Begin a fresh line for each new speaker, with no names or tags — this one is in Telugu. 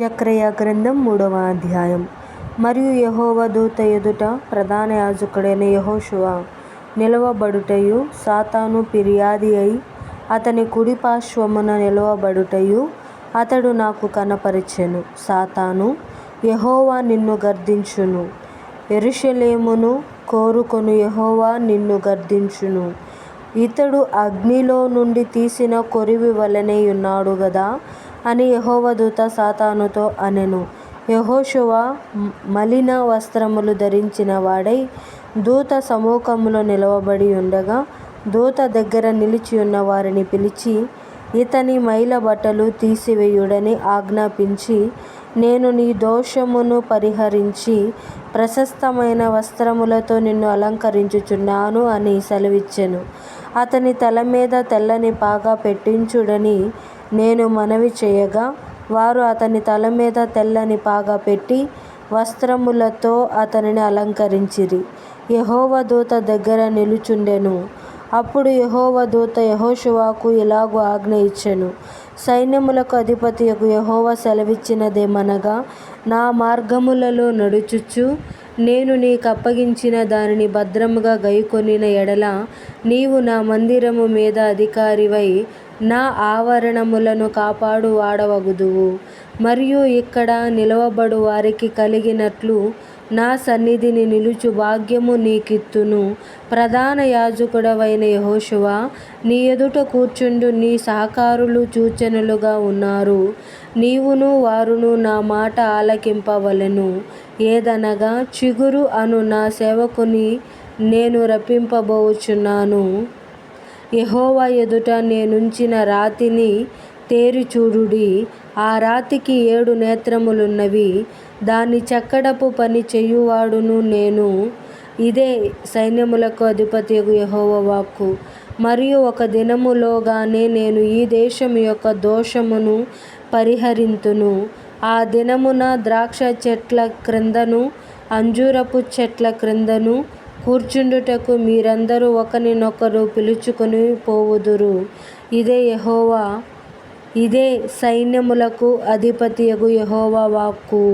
జక్రయ గ్రంథం మూడవ అధ్యాయం. మరియు యహోవ దూత ఎదుట ప్రధాన యాజకుడైన యహోశువ నిలవబడుటయు సాతాను ఫిర్యాది అయి అతని కుడి పార్శ్వమున నిలవబడుటయు అతడు నాకు కనపరిచెను. సాతాను యహోవా నిన్ను గర్దించును. ఎరుషలేమును కోరుకొను యహోవా నిన్ను గర్దించును. ఇతడు అగ్నిలో నుండి తీసిన కొరివి వలనే ఉన్నాడు గదా అని యహోవదూత దూత సాతానుతో అనెను. యహోశువ మలిన వస్త్రములు ధరించిన వాడై దూత సముఖములో నిలవబడి ఉండగా దూత దగ్గర నిలిచి ఉన్న వారిని పిలిచి ఇతని మైల బట్టలు తీసివేయుడని ఆజ్ఞాపించి నేను నీ దోషమును పరిహరించి ప్రశస్తమైన వస్త్రములతో నిన్ను అలంకరించుచున్నాను అని సెలవిచ్చెను. అతని తల మీద తెల్లని పాగా పెట్టించుడని నేను మనవి చేయగా వారు అతని తల మీద తెల్లని పాగా పెట్టి వస్త్రములతో అతనిని అలంకరించిరి. యెహోవా దూత దగ్గర నిలుచుండెను. అప్పుడు యెహోవా దూత యెహోషువకు ఇలాగు ఆజ్ఞ ఇచ్చెను. సైన్యములకు అధిపతియగు యెహోవా సెలవిచ్చినదేమనగా నా మార్గములలో నడుచుచు నేను నీకప్పగించిన దానిని భద్రముగా గైకొనిన ఎడల నీవు నా మందిరము మీద అధికారివై నా ఆవరణములను కాపాడు వాడవగుదువు మరియు ఇక్కడ నిలవబడు వారికి కలిగినట్లు నా సన్నిధిని నిలుచు భాగ్యము నీకిత్తును. ప్రధాన యాజకుడవైన యెహోషువ నీ ఎదుట కూర్చుండు నీ సహకారులు సూచనలుగా ఉన్నారు. నీవును వారును నా మాట ఆలకింపవలెను. ఏదనగా చిగురు అను నా సేవకుని నేను రప్పింపబోచున్నాను. యెహోవా ఎదుట నేనుంచిన రాతిని తేరి చూడుడి ఆ రాతికి ఏడు నేత్రములున్నవి. దాని చెక్కడపు పని చేయువాడును నేను. ఇదే సైన్యములకు అధిపతియగు యెహోవా వాక్కు. మరియు ఒక దినములోగానే నేను ఈ దేశం యొక్క దోషమును పరిహరింతును. ఆ దినమున ద్రాక్ష చెట్ల క్రిందను అంజూరపు చెట్ల క్రిందను కూర్చుండుటకు మీరందరూ ఒకరినొకరు పిలుచుకొని పోవుదురు. ఇదే యెహోవా ఇదే సైన్యములకు అధిపతియగు యెహోవా వాక్కు.